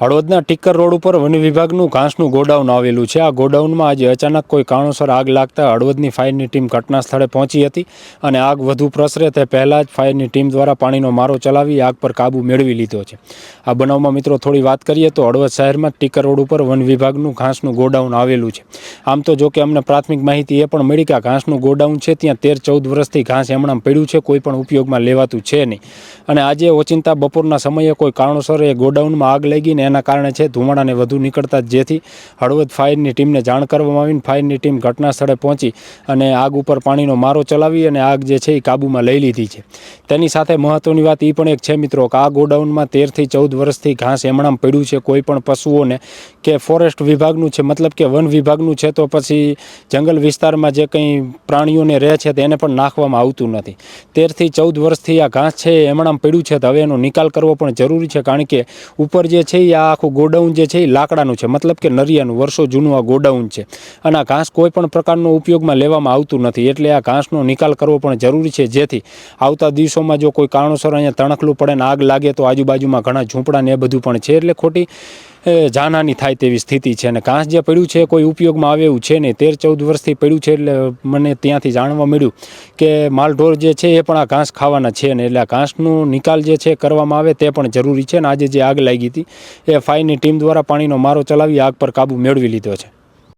હળવદના Tikar road ઉપર one વિભાગનું ઘાસનું godown આવેલું છે. આ ગોડાઉનમાં આજે અચાનક કોઈ કારણોસર આગ લાગતા હળવદની ફાયરની ટીમ ઘટના સ્થળે પહોંચી હતી અને આગ વધુ પ્રસરે તે પહેલાં જ ફાયરની ટીમ દ્વારા પાણીનો મારો ચલાવી આગ પર કાબૂ મેળવી લીધો છે. આ બનાવમાં મિત્રો થોડી વાત કરીએ તો હળવદ શહેરમાં ટીકર રોડ ઉપર વન વિભાગનું ઘાસનું ગોડાઉન આવેલું છે. આમ તો જો કે અમને પ્રાથમિક માહિતી એ પણ મળી કે આ ઘાસનું ગોડાઉન છે, ત્યાં તેર ચૌદ વર્ષથી ઘાસ એમણામ પડ્યું છે, કોઈ પણ ઉપયોગમાં લેવાતું છે નહીં. અને આજે ઓચિંતા બપોરના સમયે કોઈ કારણોસર એ ગોડાઉનમાં આગ લાગી ને એના કારણે છે ધુમાડાને વધુ નીકળતા જેથી હળવદ ફાયરની ટીમને જાણ કરવામાં આવીને ફાયરની ટીમ ઘટના સ્થળે પહોંચી અને આગ ઉપર પાણીનો મારો ચલાવી અને આગ જે છે એ કાબૂમાં લઈ લીધી છે. તેની સાથે મહત્ત્વની વાત એ પણ એક છે મિત્રો કે આ ગોડાઉનમાં તેરથી ચૌદ વર્ષથી ઘાસ એમણામ પડ્યું છે. કોઈ પણ પશુઓને કે ફોરેસ્ટ વિભાગનું છે, મતલબ કે વન વિભાગનું છે, તો પછી જંગલ વિસ્તારમાં જે કંઈ પ્રાણીઓને રહે છે તેને પણ નાખવામાં આવતું નથી. તેરથી ચૌદ વર્ષથી આ ઘાસ છે એમણામ પડ્યું છે, તો હવે એનો નિકાલ કરવો પણ જરૂરી છે કારણ કે ઉપર જે છે એ આ આખું ગોડાઉન જે છે એ લાકડાનું છે. મતલબ કે નરિયાનું, વર્ષો જૂનું આ ગોડાઉન છે. અને આ ઘાસ કોઈ પણ પ્રકારનો ઉપયોગમાં લેવામાં આવતું નથી. એટલે આ ઘાસનો નિકાલ કરવો પણ જરૂરી છે. જેથી આવતા દિવસોમાં જો કોઈ કારણોસર અહીંયા તણખલું પડે ને આગ લાગે, તો આજુબાજુમાં ઘણા ઝૂંપડા ને એ બધું પણ છે. એટલે ખોટી જાનહાની થાય તેવી સ્થિતિ છે અને ઘાસ જે પડ્યું છે કોઈ ઉપયોગમાં આવે એવું છે નહીં. તેર ચૌદ વર્ષથી પડ્યું છે એટલે મને ત્યાંથી જાણવા મળ્યું કે માલઢોર જે છે એ પણ આ ઘાસ ખાવાના છે ને એટલે આ ઘાસનો નિકાલ જે છે કરવામાં આવે તે પણ જરૂરી છે ને આજે જે આગ લાગી હતી એ ફાયરની ટીમ દ્વારા પાણીનો મારો ચલાવી આગ પર કાબૂ મેળવી લીધો છે.